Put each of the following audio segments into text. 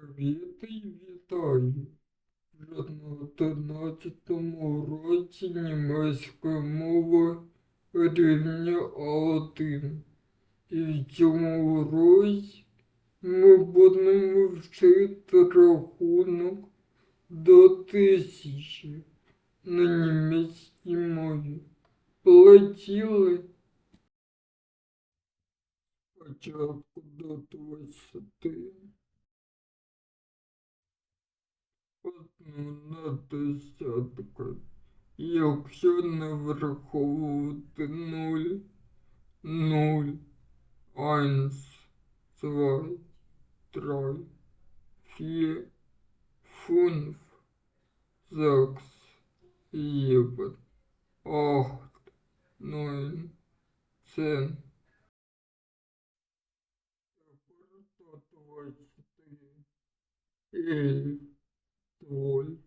Привіт і вітаю! На 11 році німецької мови рівня А1. І в цьому році ми будемо вчити рахунок до тисячі на німецькій мові. Полетіли спочатку до 20. Десятку. Якщо не враховувати нуль, нуль, eins, zwei, drei, vier, fünf, sechs, sieben, acht, neun, zehn. Тепер до zwölf,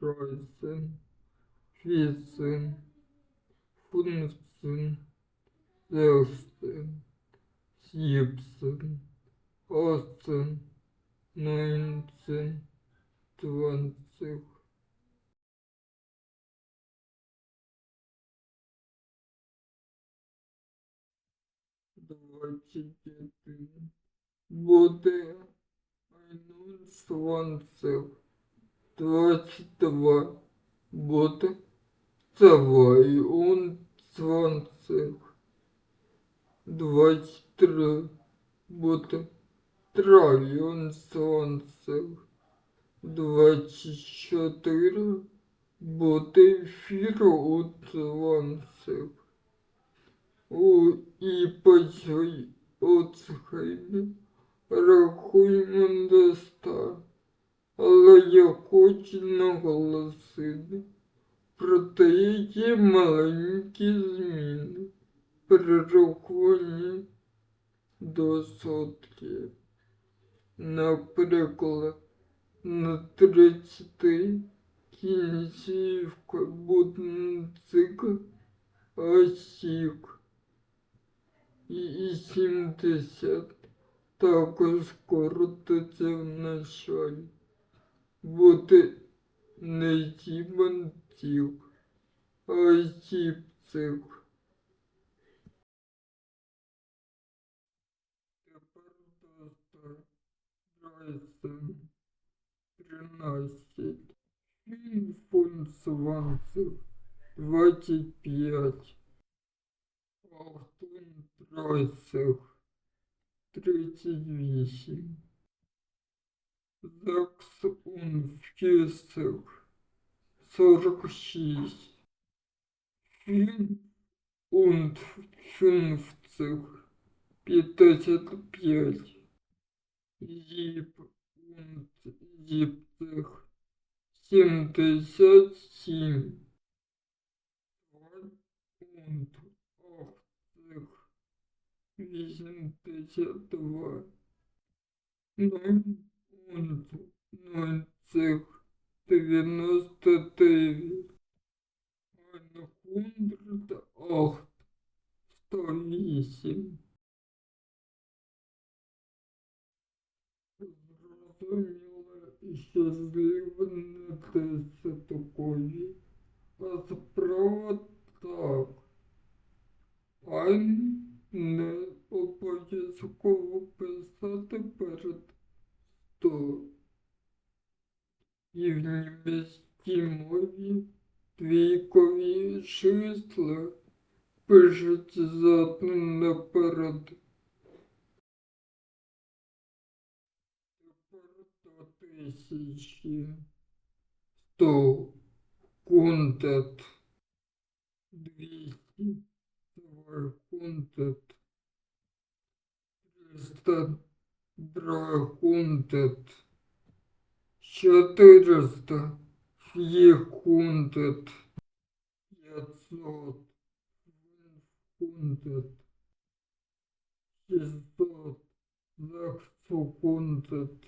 dreizehn, vierzehn, fünfzehn, sechzehn, siebzehn, achtzehn, neunzehn, zwanzig. Двадцять один буде einundzwanzig, двадцять два буде zweiundzwanzig, двадцять три буде dreiundzwanzig, двадцять чотири буде vierundzwanzig. У і по цій от маленькі зміни прираховані до сотки. Наприклад, на 30 кінцівка буде цикл, а. І 70 також коротиться в началі. Буде не сімантів, а сіпцих. Тепер доста Райсен 13. Фінфунцванцев 25. Ахтун Тройцех тридцять вісім. Закс Унфісех сорок шість. Фін und фünфцех п'ятдесят п'ять. Зіп und зіпцех сімдесят сім. und ахцех вісімдесят два. Ноль und ноль цех дев'яносто дев'ять. Acht сто вісім. Зрозуміло, що зліва не десяткові, а справа так. Ань не обов'язково писати перед сто. І в німецькій мові двійкові числа пишуть задом наперед. Тепер тисячі. Сто. Кунтет. Двісті. Dreihundert. Триста. Dreihundert. Чотириста. Vierhundert. П'ятсот. Fünfhundert. Шістсот. Sechshundert.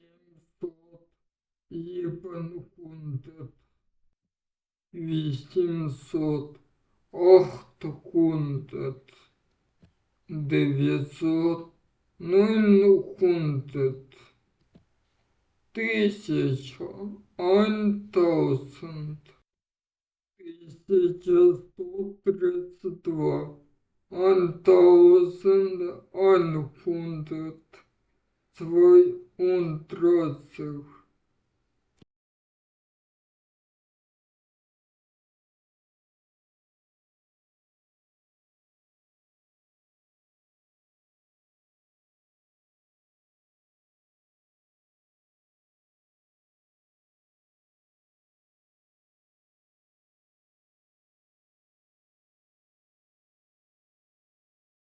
Сімсот. Сіbenhundert. Вісімсот. Achthundert. Дев'ятсот. nine one thousand, тисяча сто тридцять два, thousand one hundred, zwei und